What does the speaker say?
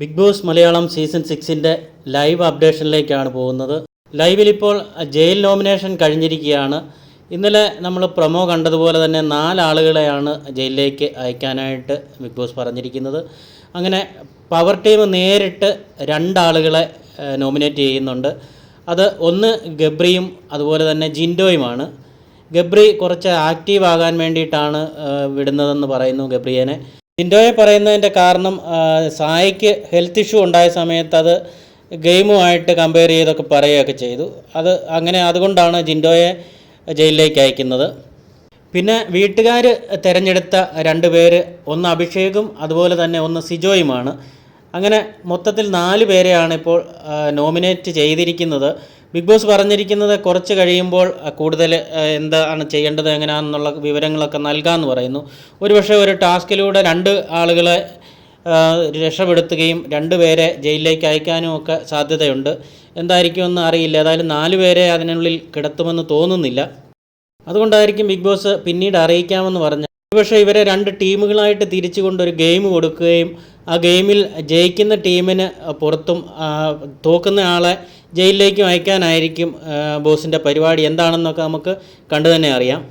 Big boss Malayalam season സിക്സിന്റെ live അപ്ഡേഷനിലേക്കാണ് പോകുന്നത്. ലൈവിൽ ഇപ്പോൾ ജയിൽ നോമിനേഷൻ കഴിഞ്ഞിരിക്കുകയാണ്. ഇന്നലെ നമ്മൾ പ്രൊമോ കണ്ടതുപോലെ തന്നെ നാലാളുകളെയാണ് ജയിലിലേക്ക് അയക്കാനായിട്ട് ബിഗ് ബോസ് പറഞ്ഞിരിക്കുന്നത്. അങ്ങനെ പവർ ടീം നേരിട്ട് രണ്ടാളുകളെ നോമിനേറ്റ് ചെയ്യുന്നുണ്ട്. അത് ഒന്ന് ഗബ്രിയും അതുപോലെ തന്നെ ജിൻഡോയുമാണ്. ഗബ്രി കുറച്ച് ആക്റ്റീവ് ആകാൻ വേണ്ടിയിട്ടാണ് വിടുന്നതെന്ന് പറയുന്നു ഗബ്രിയനെ. ജിൻഡോയെ പറയുന്നതിന്റെ കാരണം സായിക്ക് ഹെൽത്ത് ഇഷ്യൂ ഉണ്ടായ സമയത്ത് അത് ഗെയിമുമായിട്ട് കമ്പയർ ചെയ്തൊക്കെ പറയുകയൊക്കെ ചെയ്തു. അത് അങ്ങനെ അതുകൊണ്ടാണ് ജിൻഡോയെ ജയിലിലേക്ക് അയക്കുന്നത്. പിന്നെ വീട്ടുകാർ തിരഞ്ഞെടുത്ത രണ്ട് പേര് ഒന്ന് അഭിഷേകും അതുപോലെ തന്നെ ഒന്ന് സിജോയുമാണ്. അങ്ങനെ മൊത്തത്തിൽ നാല് പേരെയാണ് ഇപ്പോൾ നോമിനേറ്റ് ചെയ്തിരിക്കുന്നത്. ബിഗ് ബോസ് പറഞ്ഞിരിക്കുന്നത് കുറച്ച് കഴിയുമ്പോൾ കൂടുതൽ എന്താണ് ചെയ്യേണ്ടത് എങ്ങനെയാണെന്നുള്ള വിവരങ്ങളൊക്കെ നൽകാമെന്ന് പറയുന്നു. ഒരുപക്ഷെ ഒരു ടാസ്കിലൂടെ രണ്ട് ആളുകളെ രക്ഷപ്പെടുത്തുകയും രണ്ട് പേരെ ജയിലിലേക്ക് അയക്കാനും ഒക്കെ സാധ്യതയുണ്ട്. എന്തായിരിക്കുമെന്ന് അറിയില്ല. ഏതായാലും നാല് പേരെ അതിനുള്ളിൽ കിടത്തുമെന്ന് തോന്നുന്നില്ല. അതുകൊണ്ടായിരിക്കും ബിഗ് ബോസ് പിന്നീട് അറിയിക്കാമെന്ന് പറഞ്ഞു പക്ഷേ ഇവരെ രണ്ട് ടീമുകളായിട്ട് തിരിച്ചു കൊണ്ടൊരു ഗെയിം കൊടുക്കുകയും ആ ഗെയിമിൽ ജയിക്കുന്ന ടീമിന് പുറത്തും തോക്കുന്ന ആളെ ജയിലിലേക്കും അയക്കാനായിരിക്കും ബോസിന്റെ പരിപാടി. എന്താണെന്നൊക്കെ നമുക്ക് കണ്ടു തന്നെ അറിയാം.